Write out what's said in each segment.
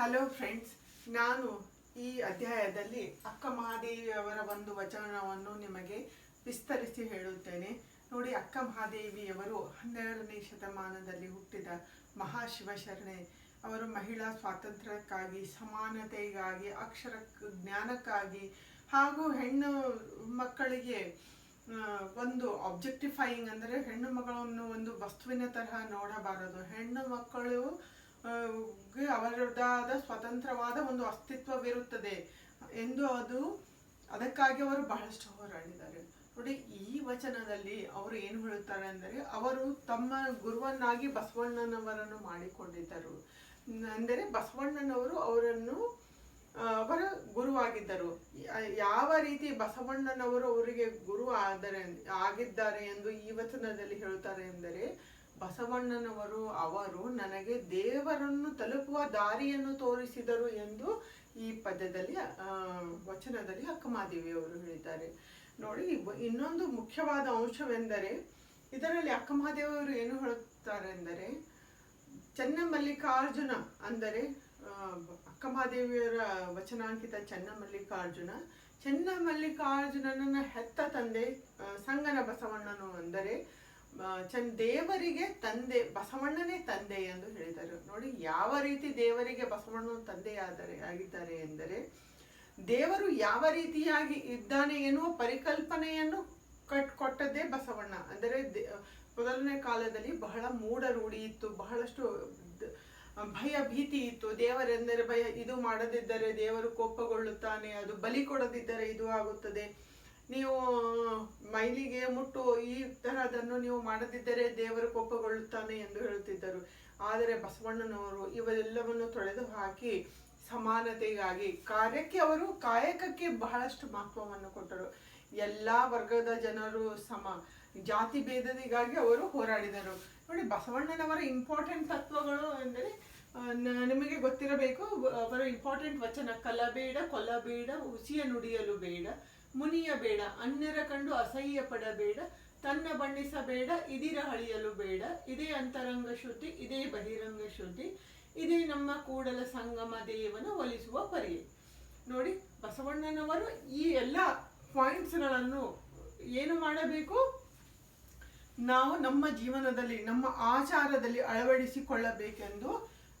Hello friends ನಾನು ಈ ಅಧ್ಯಾಯದಲ್ಲಿ ಅಕ್ಕ ಮಹಾದೇವಿಯವರ ಒಂದು ವಚನವನ್ನು ನಿಮಗೆ ವಿಸ್ತರಿಸಿ ಹೇಳುತ್ತೇನೆ. ನೋಡಿ, ಅಕ್ಕ ಮಹಾದೇವಿಯವರು ಹನ್ನೆರಡನೇ ಶತಮಾನದಲ್ಲಿ ಹುಟ್ಟಿದ ಮಹಾಶಿವಶರಣೆ. ಅವರು ಮಹಿಳಾ ಸ್ವಾತಂತ್ರ್ಯಕ್ಕಾಗಿ, ಸಮಾನತೆಗಾಗಿ, ಅಕ್ಷರ ಜ್ಞಾನಕ್ಕಾಗಿ ಹಾಗೂ ಹೆಣ್ಣು ಮಕ್ಕಳಿಗೆ ಒಂದು ಆಬ್ಜೆಕ್ಟಿಫೈಯಿಂಗ್ ಅಂದರೆ ಹೆಣ್ಣು ಮಗಳನ್ನು ಒಂದು ವಸ್ತುವಿನ ತರಹ ನೋಡಬಾರದು. ಹೆಣ್ಣು ಮಕ್ಕಳು ಆ, ಗೆ ಅವರದಾದ ಸ್ವತಂತ್ರವಾದ ಒಂದು ಅಸ್ತಿತ್ವವಿರುತ್ತದೆ ಎಂದು ಅದು ಅದಕ್ಕಾಗಿ ಅವರು ಬಹಳಷ್ಟು ಹೋರಾಡಿದ್ದಾರೆ. ನೋಡಿ ಈ ವಚನದಲ್ಲಿ ಅವರು ಏನು ಹೇಳುತ್ತಾರೆ ಅಂದರೆ ಅವರು ತಮ್ಮ ಗುರುವನ್ನಾಗಿ ಬಸವಣ್ಣನವರನ್ನು ಮಾಡಿಕೊಂಡಿದ್ದರು. ಅಂದರೆ ಬಸವಣ್ಣನವರು ಅವರನ್ನು ಅವರ ಗುರುವಾಗಿದ್ದರು. ಯಾವ ರೀತಿ ಬಸವಣ್ಣನವರು ಅವರಿಗೆ ಗುರು ಆದರೆ ಆಗಿದ್ದಾರೆ ಎಂದು ಈ ವಚನದಲ್ಲಿ ಹೇಳುತ್ತಾರೆ ಎಂದರೆ ಬಸವಣ್ಣನವರು, ಅವರು ನನಗೆ ದೇವರನ್ನು ತಲುಪುವ ದಾರಿಯನ್ನು ತೋರಿಸಿದರು ಎಂದು ಈ ಪದ್ಯದಲ್ಲಿ ವಚನದಲ್ಲಿ ಅಕ್ಕಮಹಾದೇವಿಯವರು ಹೇಳಿದ್ದಾರೆ. ನೋಡಿ ಇನ್ನೊಂದು ಮುಖ್ಯವಾದ ಅಂಶವೆಂದರೆ, ಇದರಲ್ಲಿ ಅಕ್ಕಮಹಾದೇವಿಯವರು ಏನು ಹೇಳುತ್ತಾರೆ ಎಂದರೆ ಚನ್ನಮಲ್ಲಿಕಾರ್ಜುನ ಅಂದರೆ ಅಕ್ಕಮಹಾದೇವಿಯವರ ವಚನಾಂಕಿತ ಚನ್ನಮಲ್ಲಿಕಾರ್ಜುನ ಚನ್ನಮಲ್ಲಿಕಾರ್ಜುನನ ಹೆತ್ತ ತಂದೆ ಸಂಗನ ಬಸವಣ್ಣನು ಚನ್ ದೇವರಿಗೆ ತಂದೆ, ಬಸವಣ್ಣನೇ ತಂದೆ ಎಂದು ಹೇಳಿದರು. ನೋಡಿ, ಯಾವ ರೀತಿ ದೇವರಿಗೆ ಬಸವಣ್ಣನ ತಂದೆಯಾದರೆ, ಆಗಿದ್ದಾರೆ ಎಂದರೆ, ದೇವರು ಯಾವ ರೀತಿಯಾಗಿ ಇದ್ದಾನೆ ಎನ್ನುವ ಪರಿಕಲ್ಪನೆಯನ್ನು ಕಟ್, ಕೊಟ್ಟದ್ದೇ ಬಸವಣ್ಣ. ಅಂದರೆ ಮೊದಲನೇ ಕಾಲದಲ್ಲಿ ಬಹಳ ಮೂಢ ರೂಢಿ ಇತ್ತು, ಬಹಳಷ್ಟು ಭಯ ಭೀತಿ ಇತ್ತು. ದೇವರೆಂದರೆ ಭಯ, ಇದು ಮಾಡದಿದ್ದರೆ ದೇವರು ಕೋಪಗೊಳ್ಳುತ್ತಾನೆ, ಅದು ಬಲಿ ಕೊಡದಿದ್ದರೆ ಇದು ಆಗುತ್ತದೆ. ನೀವು ಮೈಲಿಗೆ ಮುಟ್ಟು ಈ ತರಹದನ್ನು ನೀವು ಮಾಡದಿದ್ದರೆ ದೇವರು ಕೋಪಗೊಳ್ಳುತ್ತಾನೆ ಎಂದು ಹೇಳುತ್ತಿದ್ದರು. ಆದರೆ ಬಸವಣ್ಣನವರು ಇವೆಲ್ಲವನ್ನು ತೊಳೆದು ಹಾಕಿ ಸಮಾನತೆಗಾಗಿ ಕಾರ್ಯಕ್ಕೆ ಅವರು ಕಾಯಕಕ್ಕೆ ಬಹಳಷ್ಟು ಮಹತ್ವವನ್ನು ಕೊಟ್ಟರು. ಎಲ್ಲ ವರ್ಗದ ಜನರು ಸಮ, ಜಾತಿ ಭೇದದಿಗಾಗಿ ಅವರು ಹೋರಾಡಿದರು. ನೋಡಿ, ಬಸವಣ್ಣನವರ ಇಂಪಾರ್ಟೆಂಟ್ ತತ್ವಗಳು ಅಂದರೆ ನಿಮಗೆ ಗೊತ್ತಿರಬೇಕು, ಅವರ ಇಂಪಾರ್ಟೆಂಟ್ ವಚನ, ಕಲಬೇಡ, ಕೊಲ್ಲಬೇಡ ಹುಸಿಯ ನುಡಿಯಲು ಬೇಡ ಮುನಿಯ ಬೇಡ ಅನ್ಯರ ಕಂಡು ಅಸಹ್ಯ ಪಡಬೇಡ ತನ್ನ ಬಣ್ಣಿಸಬೇಡ, ಇದಿರ ಹಳಿಯಲು ಬೇಡ ಇದೇ ಅಂತರಂಗ ಶ್ರುತಿ ಇದೇ ಬಹಿರಂಗ ಶ್ರುತಿ ಇದೇ ನಮ್ಮ ಕೂಡಲ ಸಂಗಮ ದೇವನ ಒಲಿಸುವ ಪರಿ ನೋಡಿ, ಬಸವಣ್ಣನವರು ಈ ಎಲ್ಲ ಪಾಯಿಂಟ್ಸ್ಗಳನ್ನು ಏನು ಮಾಡಬೇಕು? ನಾವು ನಮ್ಮ ಜೀವನದಲ್ಲಿ, ನಮ್ಮ ಆಚಾರದಲ್ಲಿ ಅಳವಡಿಸಿಕೊಳ್ಳಬೇಕೆಂದು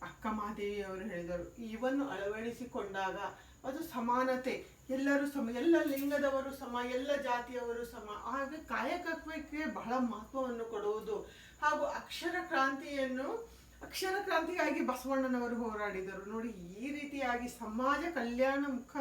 ಅಕ್ಕ ಮಾದೇವಿಯವರು ಹೇಳಿದರು. ಇವನ್ನು ಅಳವಡಿಸಿಕೊಂಡಾಗ ಅದು ಸಮಾನತೆ. ಎಲ್ಲರೂ ಸಮ, ಎಲ್ಲ ಲಿಂಗದವರು ಸಮ, ಎಲ್ಲ ಜಾತಿಯವರು ಸಮ. ಹಾಗೆ ಕಾಯಕತ್ವಕ್ಕೆ ಬಹಳ ಮಹತ್ವವನ್ನು ಕೊಡುವುದು. ಹಾಗೂ ಅಕ್ಷರ ಕ್ರಾಂತಿಯನ್ನು, ಅಕ್ಷರ ಕ್ರಾಂತಿಗಾಗಿ ಬಸವಣ್ಣನವರು ಹೋರಾಡಿದರು. ನೋಡಿ, ಈ ರೀತಿಯಾಗಿ ಸಮಾಜ ಕಲ್ಯಾಣ ಮುಖ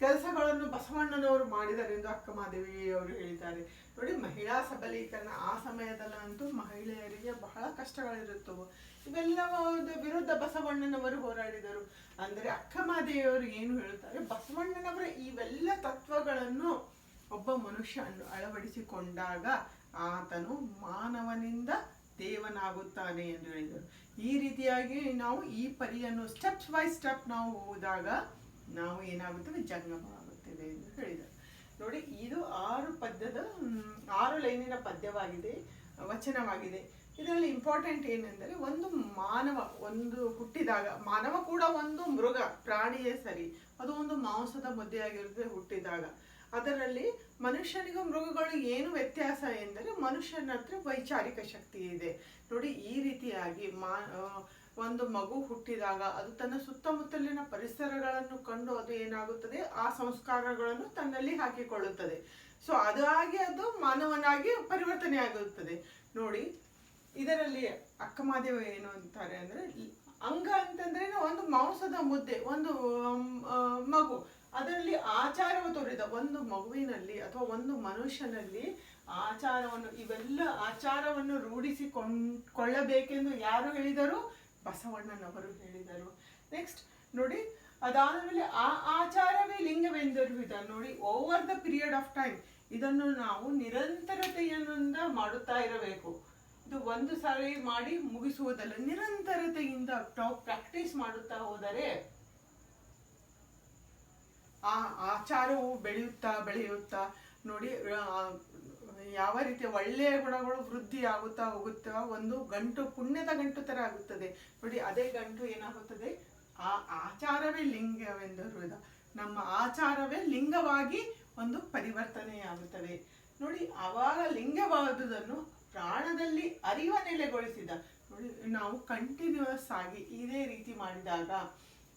ಕೆಲಸಗಳನ್ನು ಬಸವಣ್ಣನವರು ಮಾಡಿದರೆಂದು ಅಕ್ಕ ಮಹಾದೇವಿ ಅವರು ಹೇಳಿದ್ದಾರೆ. ನೋಡಿ, ಮಹಿಳಾ ಸಬಲೀಕರಣ ಆ ಸಮಯದಲ್ಲಂತೂ ಮಹಿಳೆಯರಿಗೆ ಬಹಳ ಕಷ್ಟಗಳಿರುತ್ತವು. ಇವೆಲ್ಲವಾದ ವಿರುದ್ಧ ಬಸವಣ್ಣನವರು ಹೋರಾಡಿದರು. ಅಂದರೆ ಅಕ್ಕ ಮಹಾದೇವಿಯವರು ಏನು ಹೇಳುತ್ತಾರೆ? ಬಸವಣ್ಣನವರ ಇವೆಲ್ಲ ತತ್ವಗಳನ್ನು ಒಬ್ಬ ಮನುಷ್ಯ ಅಳವಡಿಸಿಕೊಂಡಾಗ ಆತನು ಮಾನವನಿಂದ ದೇವನಾಗುತ್ತಾನೆ ಎಂದು ಹೇಳಿದರು. ಈ ರೀತಿಯಾಗಿ ನಾವು ಈ ಪರಿಯನ್ನು ಸ್ಟೆಪ್ಸ್ ಬೈ ಸ್ಟೆಪ್ ನಾವು ಹೋದಾಗ ನಾವು ಏನಾಗುತ್ತದೆ ಜಂಗಮ ಆಗುತ್ತದೆ ಎಂದು ಹೇಳಿದರು. ನೋಡಿ, ಇದು ಆರು ಪದ್ಯದ ಆರು ಲೈನಿನ ಪದ್ಯವಾಗಿದೆ, ವಚನವಾಗಿದೆ. ಇದರಲ್ಲಿ ಇಂಪಾರ್ಟೆಂಟ್ ಏನೆಂದರೆ ಒಂದು ಮಾನವ, ಒಂದು ಹುಟ್ಟಿದಾಗ, ಮಾನವ ಕೂಡ ಒಂದು ಮೃಗ, ಪ್ರಾಣಿಯೇ ಸರಿ, ಅದು ಒಂದು ಮಾಂಸದ ಮುದ್ದೆಯಾಗಿರುತ್ತೆ ಹುಟ್ಟಿದಾಗ. ಅದರಲ್ಲಿ ಮನುಷ್ಯನಿಗೂ ಮೃಗಗಳು ಏನು ವ್ಯತ್ಯಾಸ ಎಂದರೆ ಮನುಷ್ಯನ ಹತ್ರ ವೈಚಾರಿಕ ಶಕ್ತಿ ಇದೆ. ನೋಡಿ, ಈ ರೀತಿಯಾಗಿ ಮಾ ಒಂದು ಮಗು ಹುಟ್ಟಿದಾಗ ಅದು ತನ್ನ ಸುತ್ತಮುತ್ತಲಿನ ಪರಿಸರಗಳನ್ನು ಕಂಡು ಅದು ಏನಾಗುತ್ತದೆ? ಆ ಸಂಸ್ಕಾರಗಳನ್ನು ತನ್ನಲ್ಲಿ ಹಾಕಿಕೊಳ್ಳುತ್ತದೆ. ಸೊ ಅದಾಗಿ ಅದು ಮಾನವನಾಗಿ ಪರಿವರ್ತನೆ ಆಗುತ್ತದೆ. ನೋಡಿ, ಇದರಲ್ಲಿ ಅಕ್ಕಮಾದೇವ ಏನು ಅಂತಾರೆ ಅಂದ್ರೆ, ಅಂಗ ಅಂತಂದ್ರೆ ಒಂದು ಮಾಂಸದ ಮುದ್ದೆ, ಒಂದು ಮಗು. ಅದರಲ್ಲಿ ಆಚಾರವ ತೋರಿದ ಒಂದು ಮಗುವಿನಲ್ಲಿ ಅಥವಾ ಒಂದು ಮನುಷ್ಯನಲ್ಲಿ ಆಚಾರವನ್ನು, ಇವೆಲ್ಲ ಆಚಾರವನ್ನು ರೂಢಿಸಿಕೊಂಡ್, ಕೊಳ್ಳಬೇಕೆಂದು ಯಾರು ಹೇಳಿದರು? ಬಸವಣ್ಣನವರು ಹೇಳಿದರು. ನೆಕ್ಸ್ಟ್ ನೋಡಿ ಅದಾದ ಮೇಲೆ ಆ ಆಚಾರವೇ ಲಿಂಗವೆಂದಿರುವುದ ನೋಡಿ over the period of time ಇದನ್ನು ನಾವು ನಿರಂತರತೆಯಿಂದ ಮಾಡುತ್ತಾ ಇರಬೇಕು. ಇದು ಒಂದು ಸಾರಿ ಮಾಡಿ ಮುಗಿಸುವುದಲ್ಲ, ನಿರಂತರತೆಯಿಂದ ನಾವು ಪ್ರಾಕ್ಟೀಸ್ ಮಾಡುತ್ತಾ ಹೋದರೆ ಆ ಆಚಾರವು ಬೆಳೆಯುತ್ತಾ ಬೆಳೆಯುತ್ತಾ ನೋಡಿ ಯಾವ ರೀತಿಯ ಒಳ್ಳೆಯ ಗುಣಗಳು ವೃದ್ಧಿ ಆಗುತ್ತಾ ಹೋಗುತ್ತಾ ಒಂದು ಗಂಟು ಪುಣ್ಯದ ಗಂಟು ತರ ಆಗುತ್ತದೆ. ನೋಡಿ, ಅದೇ ಗಂಟು ಏನಾಗುತ್ತದೆ? ಆ ಆಚಾರವೇ ಲಿಂಗವೆಂದು ನಮ್ಮ ಆಚಾರವೇ ಲಿಂಗವಾಗಿ ಒಂದು ಪರಿವರ್ತನೆಯಾಗುತ್ತವೆ ನೋಡಿ ಅವಾಗ ಲಿಂಗವಾದುದನ್ನು ಪ್ರಾಣದಲ್ಲಿ ಅರಿವ ನೆಲೆಗೊಳಿಸಿದ. ನೋಡಿ, ನಾವು ಕಂಟಿನ್ಯೂಸ್ ಆಗಿ ಇದೇ ರೀತಿ ಮಾಡಿದಾಗ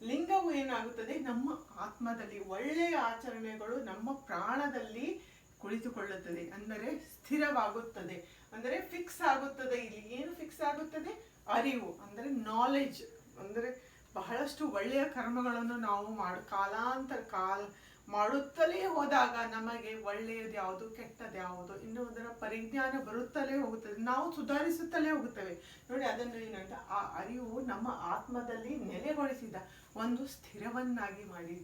ಲಿಂಗವು ಏನಾಗುತ್ತದೆ? ನಮ್ಮ ಆತ್ಮದಲ್ಲಿ ಒಳ್ಳೆಯ ಆಚರಣೆಗಳು ನಮ್ಮ ಪ್ರಾಣದಲ್ಲಿ ಕುಳಿತುಕೊಳ್ಳುತ್ತದೆ. ಅಂದರೆ ಸ್ಥಿರವಾಗುತ್ತದೆ. ಅಂದರೆ ಫಿಕ್ಸ್ ಆಗುತ್ತದೆ. ಇಲ್ಲಿ ಏನು ಫಿಕ್ಸ್ ಆಗುತ್ತದೆ? ಅರಿವು, ಅಂದರೆ ನಾಲೆಜ್ ಅಂದರೆ ಬಹಳಷ್ಟು ಒಳ್ಳೆಯ ಕರ್ಮಗಳನ್ನು ನಾವು ಮಾಡು, ಕಾಲಾಂತರ, ಕಾಲ ಮಾಡುತ್ತಲೇ ಹೋದಾಗ ನಮಗೆ ಒಳ್ಳೆಯದು ಯಾವುದು, ಕೆಟ್ಟದ್ದು ಯಾವುದು ಇನ್ನು ಅದರ ಪರಿಜ್ಞಾನ ಬರುತ್ತಲೇ ಹೋಗುತ್ತದೆ. ನಾವು ಸುಧಾರಿಸುತ್ತಲೇ ಹೋಗುತ್ತೇವೆ. ನೋಡಿ, ಅದನ್ನು ಏನಂತ, ಆ ಅರಿವು ನಮ್ಮ ಆತ್ಮದಲ್ಲಿ ನೆಲೆಗೊಳಿಸಿದ ಒಂದು ಸ್ಥಿರವನ್ನಾಗಿ ಮಾಡಿ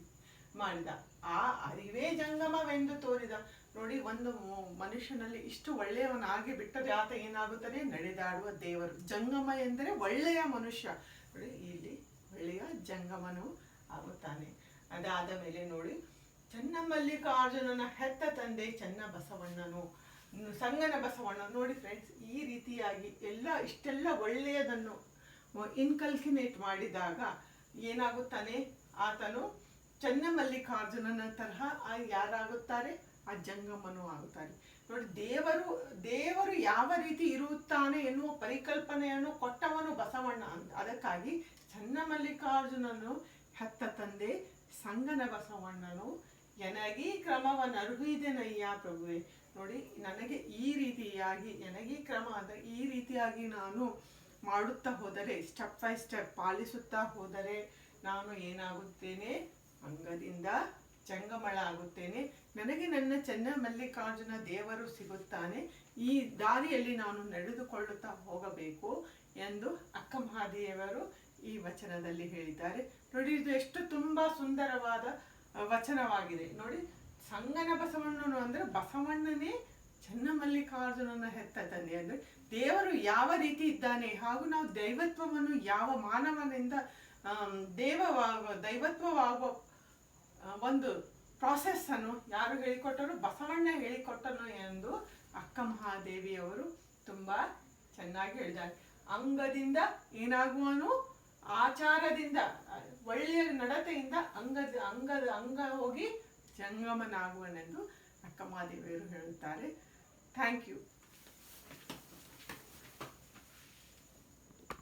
ಮಾಡಿದ. ಆ ಅರಿವೇ ಜಂಗಮವೆಂದು ತೋರಿದ. ನೋಡಿ, ಒಂದು ಮನುಷ್ಯನಲ್ಲಿ ಇಷ್ಟು ಒಳ್ಳೆಯವನಾಗಿ ಬಿಟ್ಟರೆ ಆತ ಏನಾಗುತ್ತದೆ ನಡೆದಾಡುವ ದೇವರು. ಜಂಗಮ ಎಂದರೆ ಒಳ್ಳೆಯ ಮನುಷ್ಯ. ನೋಡಿ, ಇಲ್ಲಿ ಒಳ್ಳೆಯ ಜಂಗಮನು ಆಗುತ್ತಾನೆ. ಅದಾದ ಮೇಲೆ ನೋಡಿ ಚನ್ನಮಲ್ಲಿಕಾರ್ಜುನನ ಹೆತ್ತ ತಂದೆ ಚನ್ನ ಬಸವಣ್ಣನು ಸಂಗನ ಬಸವಣ್ಣ. ನೋಡಿ ಫ್ರೆಂಡ್ಸ್ ಈ ರೀತಿಯಾಗಿ ಎಲ್ಲ, ಇಷ್ಟೆಲ್ಲ ಒಳ್ಳೆಯದನ್ನು ಇನ್ಕಲ್ಕಿನೇಟ್ ಮಾಡಿದಾಗ ಏನಾಗುತ್ತಾನೆ? ಆತನು ಚನ್ನಮಲ್ಲಿಕಾರ್ಜುನನ ತರಹ ಆ ಯಾರಾಗುತ್ತಾರೆ? ಆ ಜಂಗಮನು ಆಗುತ್ತಾರೆ. ನೋಡಿ, ದೇವರು ದೇವರು ಯಾವ ರೀತಿ ಇರುತ್ತಾನೆ ಎನ್ನುವ ಪರಿಕಲ್ಪನೆಯನ್ನು ಕೊಟ್ಟವನು ಬಸವಣ್ಣ ಅಂತ ಅದಕ್ಕಾಗಿ ಚನ್ನಮಲ್ಲಿಕಾರ್ಜುನನು ಹೆತ್ತ ತಂದೆ ಸಂಗನ ಬಸವಣ್ಣನು, ಎನಗಿ ಕ್ರಮವನ್ನರುಹಿದೆನಯ್ಯ ಪ್ರಭುವೆ. ನೋಡಿ, ನನಗೆ ಈ ರೀತಿಯಾಗಿ, ಎನಗಿ ಕ್ರಮ ಅಂದರೆ ಈ ರೀತಿಯಾಗಿ ನಾನು ಮಾಡುತ್ತಾ ಹೋದರೆ, ಸ್ಟೆಪ್ ಬೈ ಸ್ಟೆಪ್ ಪಾಲಿಸುತ್ತಾ ಹೋದರೆ ನಾನು ಏನಾಗುತ್ತೇನೆ? ಅಂಗದಿಂದ ಚಂಗಮಳ ಆಗುತ್ತೇನೆ. ನನಗೆ ನನ್ನ ಚೆನ್ನ ಮಲ್ಲಿಕಾರ್ಜುನ ದೇವರು ಸಿಗುತ್ತಾನೆ. ಈ ದಾರಿಯಲ್ಲಿ ನಾನು ನಡೆದುಕೊಳ್ಳುತ್ತಾ ಹೋಗಬೇಕು ಎಂದು ಅಕ್ಕ ಮಹಾದೇವರು ಈ ವಚನದಲ್ಲಿ ಹೇಳಿದ್ದಾರೆ. ನೋಡಿ, ಇದು ಎಷ್ಟು ತುಂಬಾ ಸುಂದರವಾದ ವಚನವಾಗಿದೆ. ನೋಡಿ, ಸಂಗನ ಬಸವಣ್ಣನು ಅಂದ್ರೆ ಬಸವಣ್ಣನೇ ಚನ್ನಮಲ್ಲಿಕಾರ್ಜುನನ ಹೆತ್ತ ತಂದೆ ಅಂದ್ರೆ ದೇವರು ಯಾವ ರೀತಿ ಇದ್ದಾನೆ ಹಾಗೂ ನಾವು ದೈವತ್ವವನ್ನು ಯಾವ ಮಾನವನಿಂದ ದೇವ ದೈವತ್ವವಾಗುವ ಒಂದು ಪ್ರಾಸೆಸ್ ಅನ್ನು ಯಾರು ಹೇಳಿಕೊಟ್ಟರು? ಬಸವಣ್ಣ ಹೇಳಿಕೊಟ್ಟನು ಎಂದು ಅಕ್ಕ ಮಹಾದೇವಿಯವರು ತುಂಬ ಚೆನ್ನಾಗಿ ಹೇಳಿದ್ದಾರೆ. ಅಂಗದಿಂದ ಏನಾಗುವನು? ಆಚಾರದಿಂದ ಒಳ್ಳೆಯ ನಡತೆಯಿಂದ ಅಂಗದ ಅಂಗದ ಅಂಗ ಹೋಗಿ ಜಂಗಮನಾಗುವನೆಂದು ಅಕ್ಕ ಮಹಾದೇವಿಯವರು ಹೇಳುತ್ತಾರೆ. Thank you